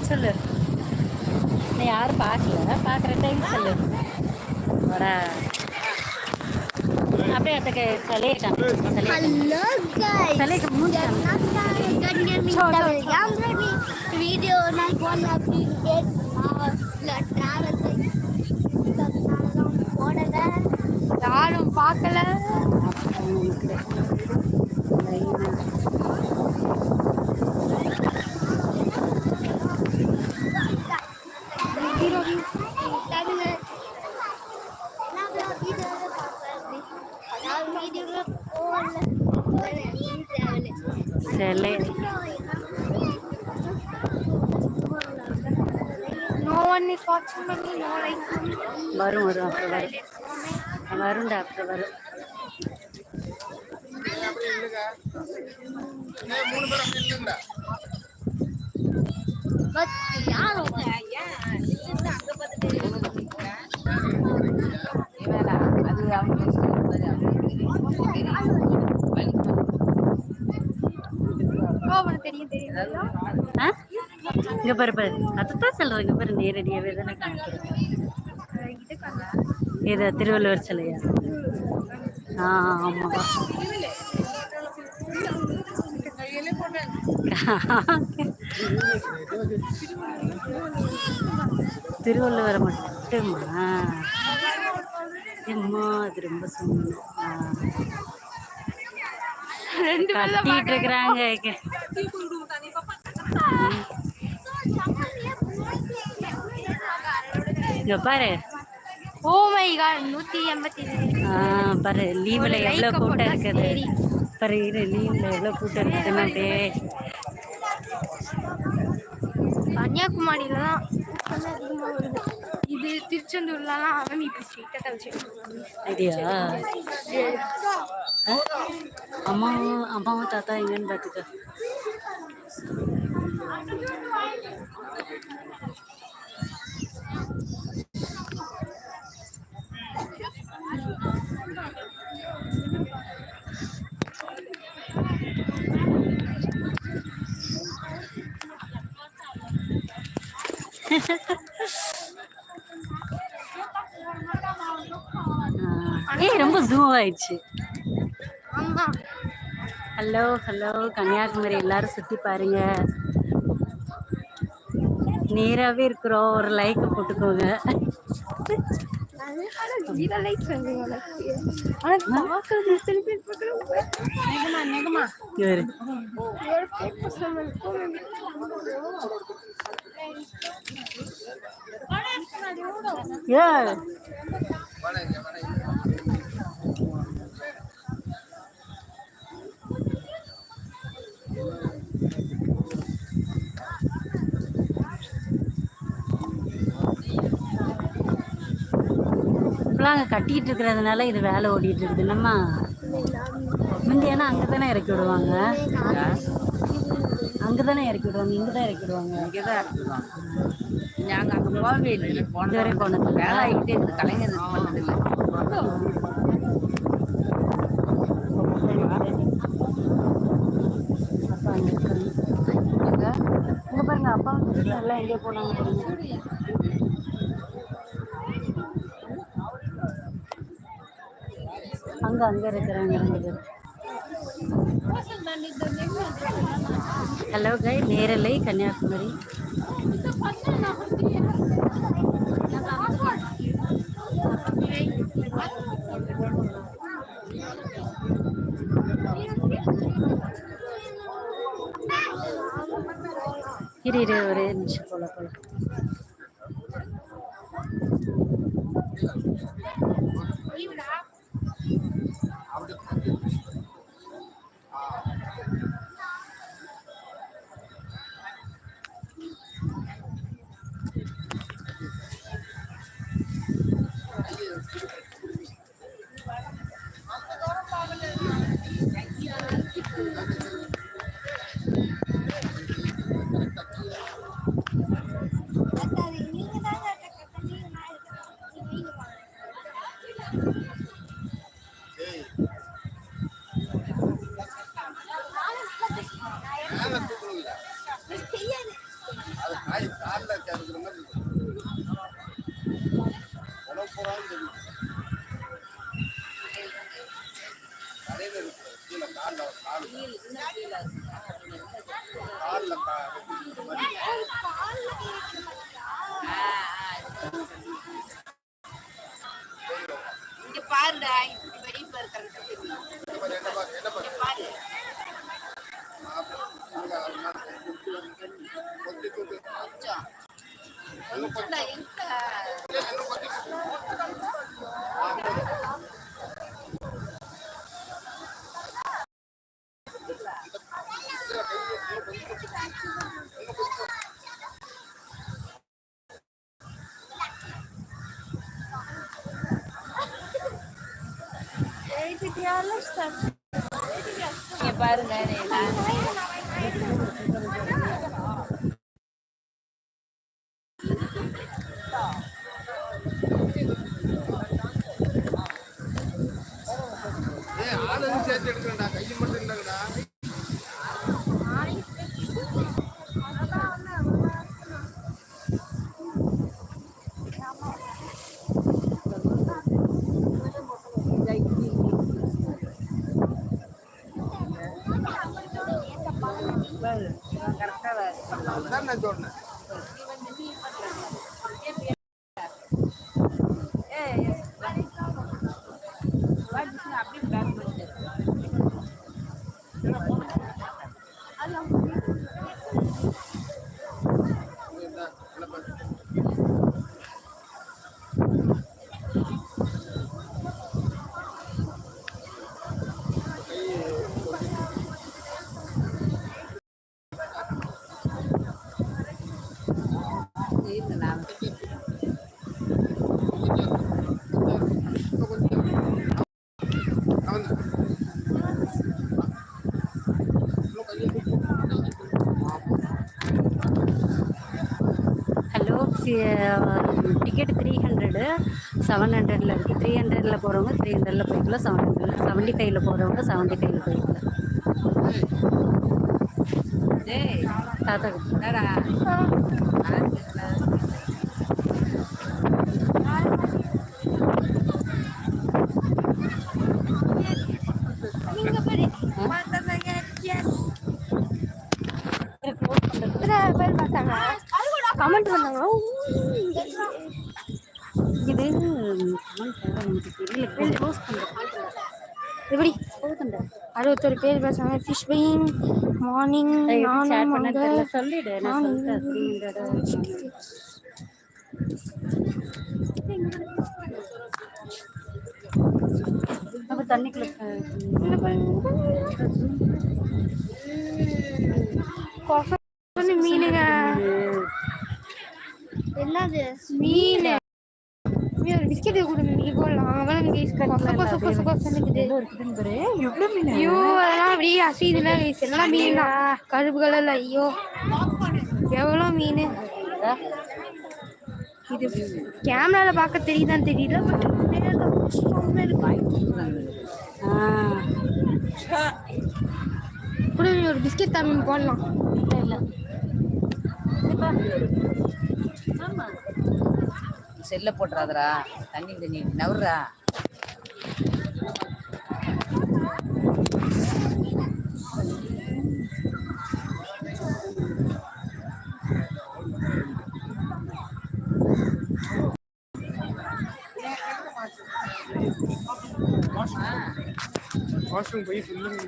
சொல்லு. நீ யாரும் பார்க்கல. பார்க்குற டைம் சொல்லு. வர அப்படியே அதுக்கு சிலையை காமி சிலையை காமி. Hello guys. சிலைக்கு மூஞ்சி காமி. வீடியோ நான் போன யாரும் பார்க்கல. Me. வரும் வரும் அப்புறம் வரும். வரும்டா அப்புறம் வரும். கோவம் தெரியும் தெரியும் ஆ இங்க பாரு பாரு அதுதான் சொல்றேன் இங்க பாரு நேரடியாவே தானே காமிக்கிறேன் இது திருவள்ளுவர் சிலையா ஆ? ஆமா திருவள்ளுவரை மட்டுமா? அம்மா அது ரொம்ப சொன்னேன் ரெண்டு கட்டிட்டு இருக்கிறாங்க. இங்க பாரு. ஓ மை காட் நூத்தி எண்பத்தி ஆ, பாரு லீவ்ல ஒரு எவ்வளோ like கூட்டம் இருக்குது. பாரு இரு லீவ்ல எவ்வளோ கூட்டம் இருக்குதுன்னு கன்னியாகுமரியில தான் கூட்டம் அதிகமா வருது இது திருச்செந்தூர்லாம் அவன் இப்படி ஸ்ட்ரீட்டாக தவிச்சிட்டு ஐடியா அம்மா அம்மாவும் தாத்தா எங்கன்னு பார்த்துக்க. ஏய் ரொம்ப ஜூம் ஆயிடுச்சு. ஹலோ ஹலோ கன்னியாகுமரி எல்லாரும் சுற்றி பாருங்க. நேராகவே இருக்கிறோம். ஒரு லைக் போட்டுக்கோங்க. இவரு. ஏ இப்பெல்லாம் அங்கே கட்டிட்டு இருக்கிறதுனால இது வேலை ஓடிட்டு இருக்குது. நம்ம முந்தியானா அங்கே தானே இறக்கி விடுவாங்க. அங்கே தானே இறக்கி விடுவாங்க இங்கே தான் இறக்கி விடுவாங்க. இங்கே தான் எடுத்துருவாங்க நாங்கள் அங்கே போகவே இல்லை போன இதுவரை போனது. வேலை ஆகிட்டே இருக்குது கலைஞர் பண்ணதில்லை இங்கே பாருங்க அப்பா எல்லாம் எங்கே போனாங்க. அங்க அங்க இருக்கிறாங்க ரெண்டு பேர் ஹலோ கை நேரலை கன்னியாகுமரி. இரு இரு ஒரே நிமிஷம் போல போல பாருடா இப்படி வெளியே இருக்கிறது பாரு கொஞ்சம் கொஞ்சம் எங்க இங்க பாருங்க நான் ஏய் ஆளுங்க சேர்த்து எடுக்கணும்டா கையில் மட்டும் இல்லைங்கடா அதான் நான் சொன்னேன் அப்படியே டிக்கெட் த்ரீ ஹண்ட்ரடு செவன் ஹண்ட்ரடில் இருக்குது த்ரீ ஹண்ட்ரடில் போகிறவங்க த்ரீ ஹண்ட்ரடில் போய்க்கலாம் செவன் ஹண்ட்ரடில் செவன்ட்டி ஃபைவ்ல போகிறவங்க செவன்ட்டி ஃபைவ்ல போய்க்கலாம் தாத்தா கமெண்ட் பண்ணாங்க. இது நமக்கு தெரியல க்ளோஸ் பண்ணுறேன் எப்படி? அறுபத்தொரு பேர் பேசுறாங்க. ஃபிஷ் பையிங் மார்னிங் சொல்லிடு அப்போ தண்ணிக்குள்ள மீனுங்க. என்னது மீன். பிஸ்கெட் கொடுங்க? நீ பாரு. எவ்வளோ மீன்? ஐயோ அதெல்லாம் அப்படியே அசையுதுல கைஸ் எல்லாம் மீன் கருப்பு கலர்ல. ஐயோ. எவ்வளோ மீன்? இது கேமரால பார்க்க தெரியுதான்னு தெரியல பட் கூட ஒரு பிஸ்கெட் தான் போடலாம். இல்லை செல்ல போட்டுறாதடா. தண்ணி தண்ணி நவுறா. வாஷ்ரூம் போய் ஃபுல்லுங்க